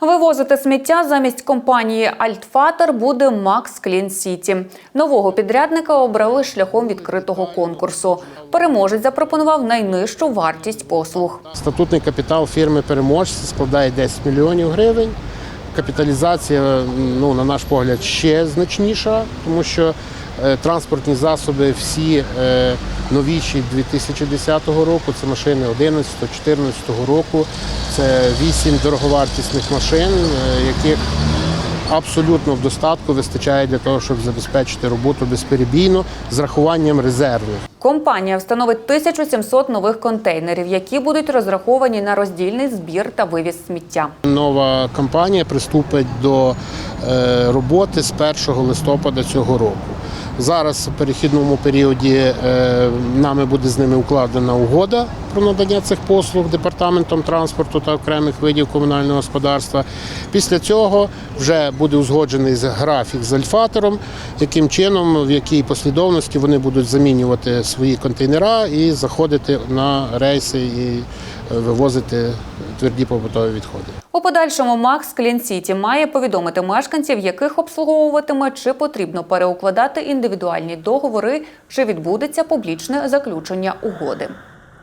Вивозити сміття замість компанії Альтфатер буде Макс Клін Сіті. Нового підрядника обрали шляхом відкритого конкурсу. Переможець запропонував найнижчу вартість послуг. Статутний капітал фірми переможця складає 10 мільйонів гривень. Капіталізація, ну, на наш погляд, ще значніша, тому що е, транспортні засоби всі е, новіші 2010 року, це машини 11-14 року, це вісім дороговартісних машин, е, яких абсолютно в достатку вистачає для того, щоб забезпечити роботу безперебійно з рахуванням резервів. Компанія встановить 1700 нових контейнерів, які будуть розраховані на роздільний збір та вивіз сміття. Нова компанія приступить до е, роботи з 1 листопада цього року. Зараз в перехідному періоді е, нами буде з ними укладена угода про надання цих послуг департаментом транспорту та окремих видів комунального господарства. Після цього вже буде узгоджений графік з альфатором, яким чином, в якій послідовності вони будуть замінювати свої контейнера і заходити на рейси і е, вивозити тверді побутові відходи. У подальшому Макс Клінсіті має повідомити мешканців, яких обслуговуватиме, чи потрібно переукладати індивідуальні договори, чи відбудеться публічне заключення угоди.